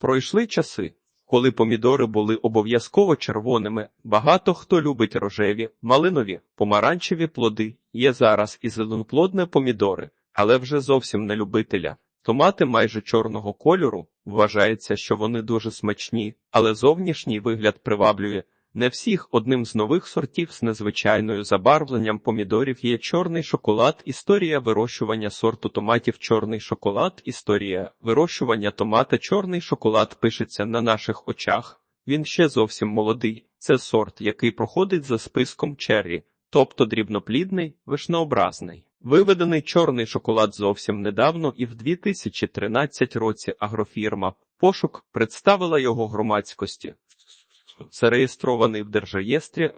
Пройшли часи, коли помідори були обов'язково червоними. Багато хто любить рожеві, малинові, помаранчеві плоди. Є зараз і зеленоплодні помідори, але вже зовсім не любителя. Томати майже чорного кольору. Вважається, що вони дуже смачні, але зовнішній вигляд приваблює. Не всіх одним з нових сортів з незвичайною забарвленням помідорів є чорний шоколад. Історія вирощування сорту томатів чорний шоколад. Історія вирощування томата чорний шоколад пишеться на наших очах. Він ще зовсім молодий. Це сорт, який проходить за списком черрі, тобто дрібноплідний, вишнообразний. Виведений чорний шоколад зовсім недавно і в 2013 році агрофірма Пошук представила його громадськості. Зареєстрований в Держреєстрі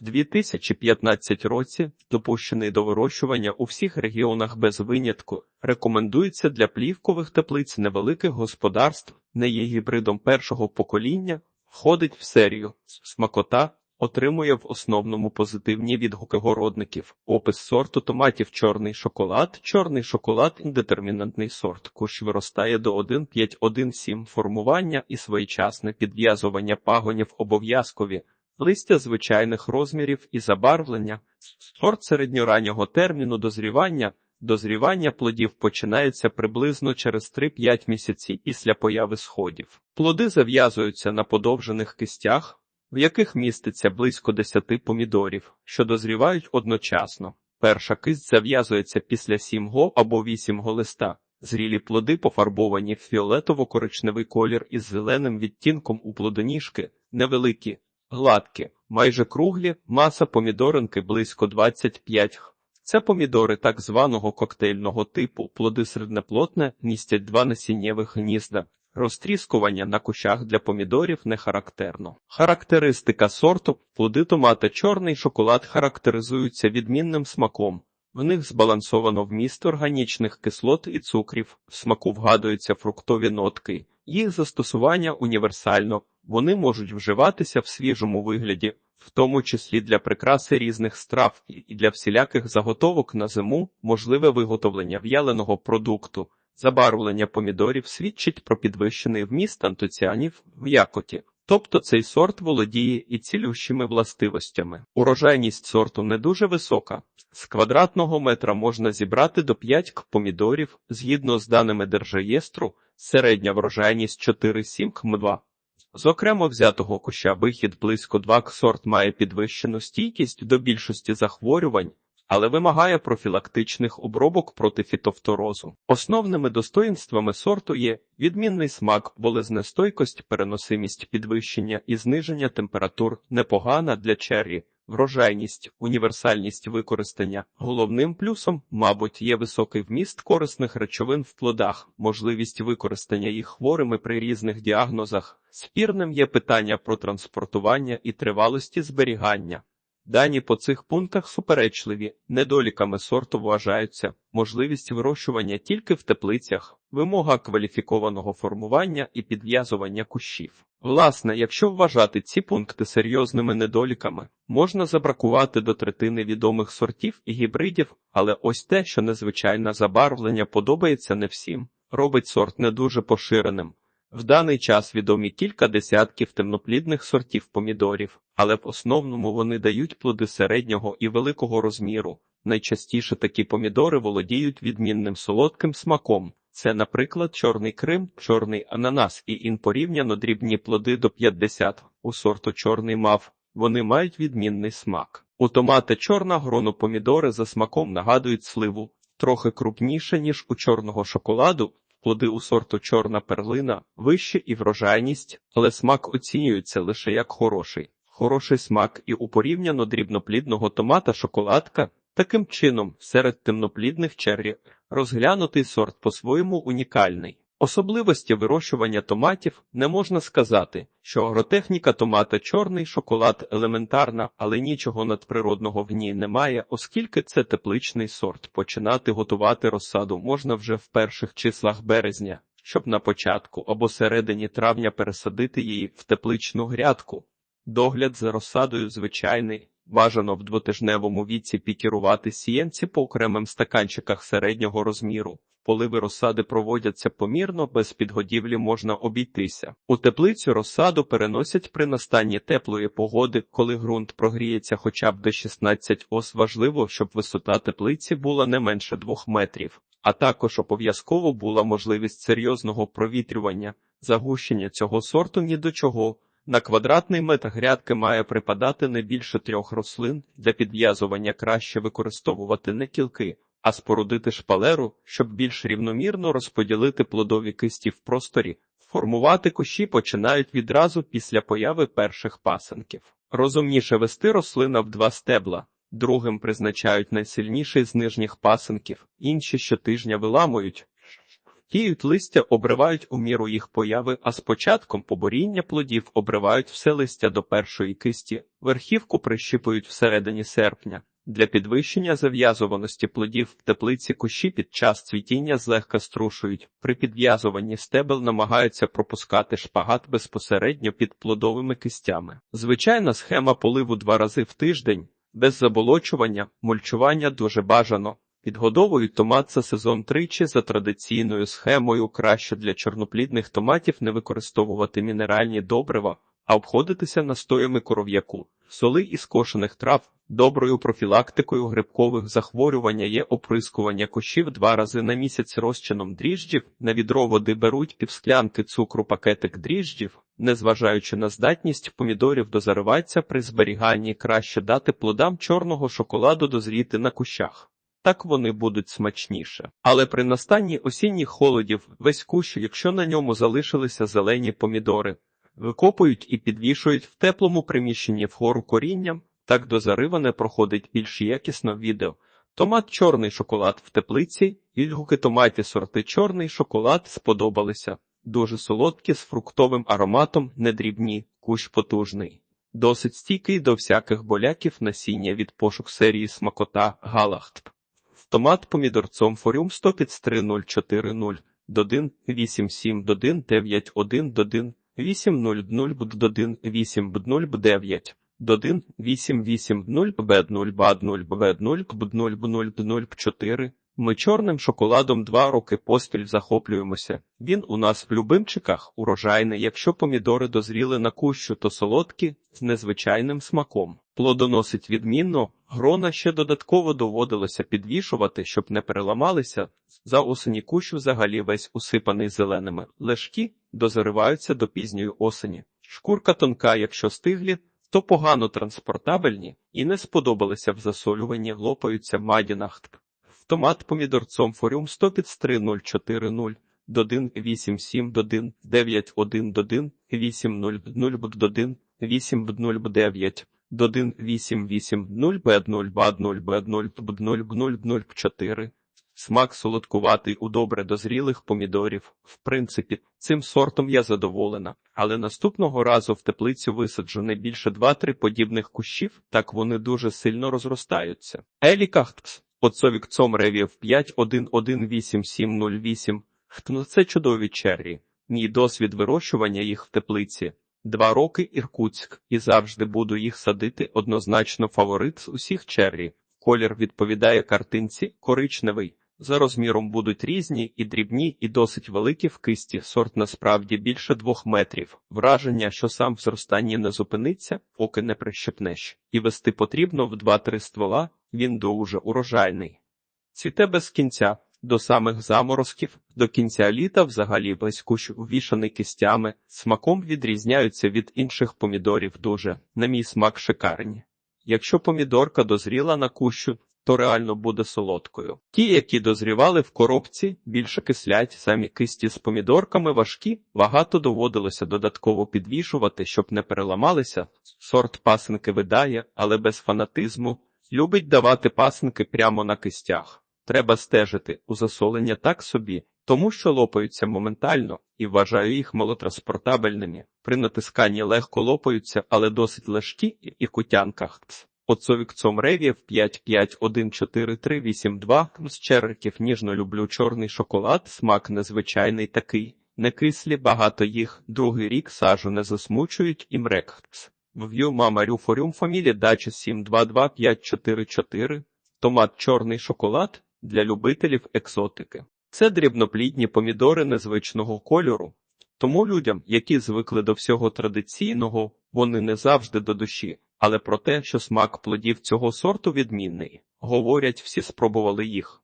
в 2015 році, допущений до вирощування у всіх регіонах без винятку, рекомендується для плівкових теплиць невеликих господарств, не є гібридом першого покоління, входить в серію смакота. Отримує в основному позитивні відгуки городників. Опис сорту томатів чорний шоколад. Чорний шоколад індетермінантний сорт. Кущ виростає до 1,5-1,7 формування і своєчасне підв'язування пагонів обов'язкові. Листя звичайних розмірів і забарвлення. Сорт середньораннього терміну дозрівання. Дозрівання плодів починається приблизно через 3-5 місяців після появи сходів. Плоди зав'язуються на подовжених кистях в яких міститься близько 10 помідорів, що дозрівають одночасно. Перша кисть зав'язується після 7 або 8 листа. Зрілі плоди пофарбовані в фіолетово-коричневий колір із зеленим відтінком у плодоніжки, невеликі, гладкі, майже круглі, маса помідоринки близько 25 х. Це помідори так званого коктейльного типу, плоди середнеплотне, містять два насіннєвих гнізда. Розтріскування на кущах для помідорів не характерно. Характеристика сорту плоди томата чорний шоколад характеризуються відмінним смаком. В них збалансовано вміст органічних кислот і цукрів, в смаку вгадуються фруктові нотки. Їх застосування універсально, вони можуть вживатися в свіжому вигляді, в тому числі для прикраси різних страв і для всіляких заготовок на зиму, можливе виготовлення в'яленого продукту. Забарвлення помідорів свідчить про підвищений вміст антоціанів в якоті, тобто цей сорт володіє і цілющими властивостями. Урожайність сорту не дуже висока. З квадратного метра можна зібрати до 5 к помідорів, згідно з даними Держреєстру, середня врожайність 4-7 км2. З окремо взятого куща вихід близько 2 к сорт має підвищену стійкість до більшості захворювань, але вимагає профілактичних обробок проти фітофторозу. Основними достоїнствами сорту є відмінний смак, болезнестойкость, переносимість підвищення і зниження температур, непогана для черрі, врожайність, універсальність використання. Головним плюсом, мабуть, є високий вміст корисних речовин в плодах, можливість використання їх хворими при різних діагнозах. Спірним є питання про транспортування і тривалості зберігання. Дані по цих пунктах суперечливі, недоліками сорту вважаються можливість вирощування тільки в теплицях, вимога кваліфікованого формування і підв'язування кущів. Власне, якщо вважати ці пункти серйозними недоліками, можна забракувати до третини відомих сортів і гібридів, але ось те, що незвичайне забарвлення подобається не всім, робить сорт не дуже поширеним. В даний час відомі кілька десятків темноплідних сортів помідорів, але в основному вони дають плоди середнього і великого розміру. Найчастіше такі помідори володіють відмінним солодким смаком. Це, наприклад, чорний крим, чорний ананас і ін порівняно дрібні плоди до 50 у сорту чорний мав. Вони мають відмінний смак. У томата чорна грону помідори за смаком нагадують сливу, трохи крупніше, ніж у чорного шоколаду. Плоди у сорту чорна перлина вище і врожайність, але смак оцінюється лише як хороший. Хороший смак і у порівняно дрібноплідного томата шоколадка. Таким чином, серед темноплідних черрі розглянутий сорт по-своєму унікальний. Особливості вирощування томатів не можна сказати, що агротехніка томата чорний шоколад елементарна, але нічого надприродного в ній немає, оскільки це тепличний сорт. Починати готувати розсаду можна вже в перших числах березня, щоб на початку або середині травня пересадити її в тепличну грядку. Догляд за розсадою звичайний. Бажано в двотижневому віці пікірувати сіянці по окремим стаканчиках середнього розміру. Поливи розсади проводяться помірно, без підгодівлі можна обійтися. У теплицю розсаду переносять при настанні теплої погоди, коли ґрунт прогріється хоча б до 16 ос. Важливо, щоб висота теплиці була не менше 2 метрів, а також обов'язково була можливість серйозного провітрювання. Загущення цього сорту ні до чого. На квадратний метр грядки має припадати не більше трьох рослин. Для підв'язування краще використовувати не кілки, а спорудити шпалеру, щоб більш рівномірно розподілити плодові кисті в просторі. Формувати кущі починають відразу після появи перших пасенків. Розумніше вести рослина в два стебла. Другим призначають найсильніший з нижніх пасенків, інші щотижня виламують. Тіють листя обривають у міру їх появи, а з початком поборіння плодів обривають все листя до першої кисті, верхівку прищіпують всередині серпня. Для підвищення зав'язуваності плодів в теплиці кущі під час цвітіння злегка струшують. При підв'язуванні стебел намагаються пропускати шпагат безпосередньо під плодовими кистями. Звичайна схема поливу два рази в тиждень, без заболочування, мульчування дуже бажано. Підгодовують томат за сезон тричі за традиційною схемою краще для чорноплідних томатів не використовувати мінеральні добрива, а обходитися настоями коров'яку, соли і скошених трав. Доброю профілактикою грибкових захворювань є оприскування кущів два рази на місяць розчином дріжджів, на відро води беруть півсклянки цукру пакетик дріжджів, незважаючи на здатність помідорів до зариваться при зберіганні краще дати плодам чорного шоколаду дозріти на кущах. Так вони будуть смачніше. Але при настанні осінніх холодів весь кущ, якщо на ньому залишилися зелені помідори, викопують і підвішують в теплому приміщенні вгору корінням, так до зариву не проходить більш якісно відео. Томат чорний шоколад в теплиці, відгуки томатів сорти чорний шоколад сподобалися. Дуже солодкі з фруктовим ароматом, недрібні, кущ потужний. Досить стійкий до всяких боляків насіння від пошук серії смакота Галахт. Томат помідорцом форіум 100 під 3040 додин 87 додин 91 додин 800 бдодин 8 б0 б9 додин 880 б0 бад0 б0 б0 б0 б0 б4 ми чорним шоколадом два роки поспіль захоплюємося. Він у нас в любимчиках урожайний. Якщо помідори дозріли на кущу, то солодкі з незвичайним смаком. Плодоносить відмінно, грона ще додатково доводилося підвішувати, щоб не переламалися. За осені кущ взагалі весь усипаний зеленими. Лежки дозариваються до пізньої осені. Шкурка тонка, якщо стиглі, то погано транспортабельні і не сподобалися в засолюванні, лопаються мадінах. Томат помідорцом форіум 100 під 3040 додин 87 додин 91 додин 80 додин 8 0 9 додин 880 б0 бад0 б0 б0 0 4 Смак солодкуватий у добре дозрілих помідорів. В принципі, цим сортом я задоволена, але наступного разу в теплицю висаджу не більше 2-3 подібних кущів, так вони дуже сильно розростаються. Елікахтс Оцовік цом ревів 5118708. Хтно це чудові черрі. Мій досвід вирощування їх в теплиці. Два роки Іркутськ, і завжди буду їх садити однозначно фаворит з усіх черрі. Колір відповідає картинці, коричневий. За розміром будуть різні і дрібні, і досить великі в кисті. Сорт насправді більше двох метрів. Враження, що сам в зростанні не зупиниться, поки не прищепнеш. І вести потрібно в два-три ствола, він дуже урожайний. Цвіте без кінця, до самих заморозків, до кінця літа взагалі весь кущ увішаний кистями, смаком відрізняються від інших помідорів дуже, на мій смак шикарні. Якщо помідорка дозріла на кущу, то реально буде солодкою. Ті, які дозрівали в коробці, більше кислять, самі кисті з помідорками важкі, багато доводилося додатково підвішувати, щоб не переламалися. Сорт пасенки видає, але без фанатизму. Любить давати пасенки прямо на кистях. Треба стежити у засолення так собі, тому що лопаються моментально і вважаю їх малотранспортабельними. При натисканні легко лопаються, але досить лежкі і кутянках. Оцовікцом ревів 5514382 з черриків ніжно люблю чорний шоколад, смак незвичайний такий, не кислі, багато їх, другий рік сажу не засмучують. І мрекхц. В'ю мама рюфорюм фамілі дача 722544, томат чорний шоколад для любителів екзотики. Це дрібноплідні помідори незвичного кольору. Тому людям, які звикли до всього традиційного, вони не завжди до душі, але про те, що смак плодів цього сорту відмінний. Говорять, всі спробували їх.